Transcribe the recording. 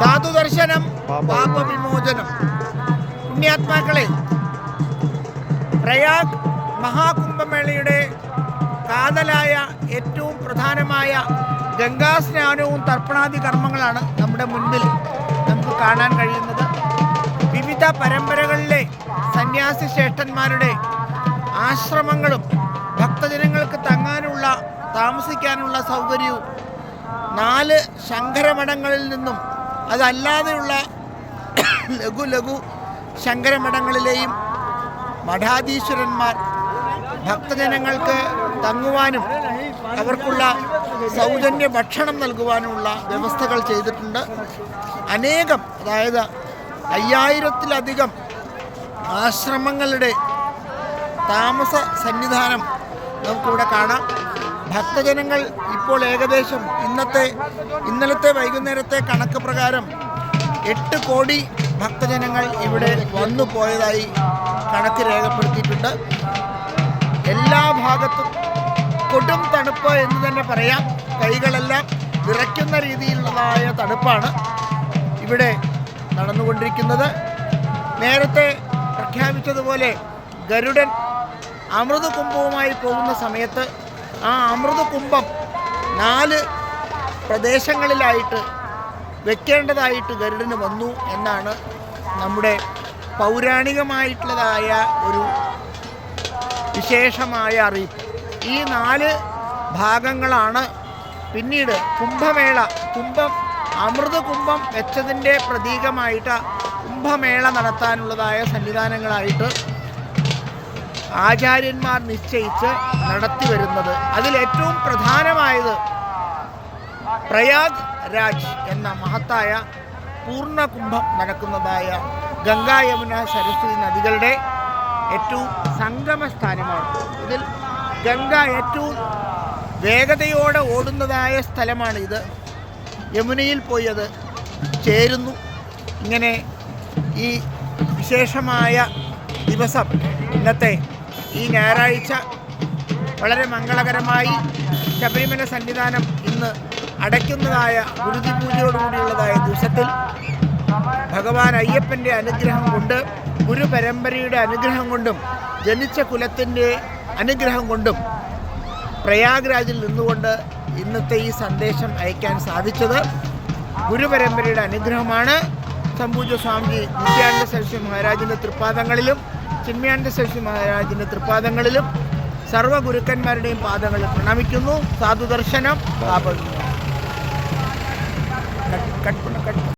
സാധുദർശനം പാപവിമോചനം. പുണ്യാത്മാക്കളെ പ്രയാഗ് മഹാകുംഭമേളയുടെ കാതലായ ഏറ്റവും പ്രധാനമായ ഗംഗാസ്നാനവും തർപ്പണാദി കർമ്മങ്ങളാണ് നമ്മുടെ മുൻപിൽ നമുക്ക് കാണാൻ കഴിയുന്നത്. വിവിധ പരമ്പരകളിലെ സന്യാസി ശ്രേഷ്ഠന്മാരുടെ ആശ്രമങ്ങളും ഭക്തജനങ്ങൾക്ക് തങ്ങാനുള്ള താമസിക്കാനുള്ള സൗകര്യവും നാല് ശങ്കരമഠങ്ങളിൽ നിന്നും അതല്ലാതെയുള്ള ലഘു ലഘു ശങ്കരമഠങ്ങളിലെയും മഠാധീശ്വരന്മാർ ഭക്തജനങ്ങൾക്ക് തങ്ങുവാനും അവർക്കുള്ള സൗജന്യ ഭക്ഷണം നൽകുവാനുമുള്ള വ്യവസ്ഥകൾ ചെയ്തിട്ടുണ്ട്. അനേകം അതായത് അയ്യായിരത്തിലധികം ആശ്രമങ്ങളുടെ താമസ സന്നിധാനം നമുക്കിവിടെ കാണാം. ഭക്തജനങ്ങൾ ഇപ്പോൾ ഏകദേശം ഇന്നത്തെ ഇന്നലത്തെ വൈകുന്നേരത്തെ കണക്ക് പ്രകാരം എട്ട് കോടി ഭക്തജനങ്ങൾ ഇവിടെ വന്നു പോയതായി കണക്ക് രേഖപ്പെടുത്തിയിട്ടുണ്ട്. എല്ലാ ഭാഗത്തും കൊടും തണുപ്പ് എന്ന് തന്നെ പറയാം. കൈകളെല്ലാം വിറയ്ക്കുന്ന രീതിയിലുള്ളതായ തണുപ്പാണ് ഇവിടെ നടന്നുകൊണ്ടിരിക്കുന്നത്. നേരത്തെ പ്രഖ്യാപിച്ചതുപോലെ ഗരുഡൻ അമൃത കുംഭവുമായി പോകുന്ന സമയത്ത് ആ അമൃത കുംഭം നാല് പ്രദേശങ്ങളിലായിട്ട് വെക്കേണ്ടതായിട്ട് ഗരുഡന് വന്നു എന്നാണ് നമ്മുടെ പൗരാണികമായിട്ടുള്ളതായ ഒരു വിശേഷമായ അറിയിപ്പ്. ഈ നാല് ഭാഗങ്ങളാണ് പിന്നീട് കുംഭമേള കുംഭം അമൃത കുംഭം വെച്ചതിന്റെ പ്രതീകമായിട്ട് കുംഭമേള നടത്താനുള്ളതായ സംവിധാനങ്ങളായിട്ട് ആചാര്യന്മാർ നിശ്ചയിച്ച് നടത്തി വരുന്നത്. അതിലേറ്റവും പ്രധാനമായത് പ്രയാഗ് രാജ് എന്ന മഹത്തായ പൂർണ കുംഭം നടക്കുന്നതായ ഗംഗാ യമുന സരസ്വതി നദികളുടെ ഏറ്റവും സംഗമ സ്ഥാനമാണ് ഇതിൽ ഗംഗ ഏറ്റവും വേഗതയോടെ ഓടുന്നതായ സ്ഥലമാണ് ഇത്. യമുനയിൽ പോയി അത് ചേരുന്നു. ഇങ്ങനെ ഈ വിശേഷമായ ദിവസം ഇന്നത്തെ ഈ ഞായറാഴ്ച വളരെ മംഗളകരമായി ശബരിമല സന്നിധാനം ഇന്ന് അടയ്ക്കുന്നതായ ഗുരുതി പൂജയോടുകൂടിയുള്ളതായ ദിവസത്തിൽ ഭഗവാൻ അയ്യപ്പന്റെ അനുഗ്രഹം കൊണ്ട് ഗുരു ഗുരുപരമ്പരയുടെ അനുഗ്രഹം കൊണ്ടും ജനിച്ച കുലത്തിന്റെ അനുഗ്രഹം കൊണ്ടും പ്രയാഗ്രാജിൽ നിന്നുകൊണ്ട് ഇന്നത്തെ ഈ സന്ദേശം അയക്കാൻ സാധിച്ചത് ഗുരുപരമ്പരയുടെ അനുഗ്രഹമാണ്. സംപൂജ സ്വാമിജി നിത്യാനന്ദ സരസ്വതി മഹാരാജിന്റെ തൃപ്പാദങ്ങളിലും ചിന്മയാനന്ദ ശേഷി മഹാരാജിന്റെ തൃപ്പാദങ്ങളിലും സർവ ഗുരുക്കന്മാരുടെയും പാദങ്ങളിൽ പ്രണമിക്കുന്നു. സാധുദർശനം. Cut cut.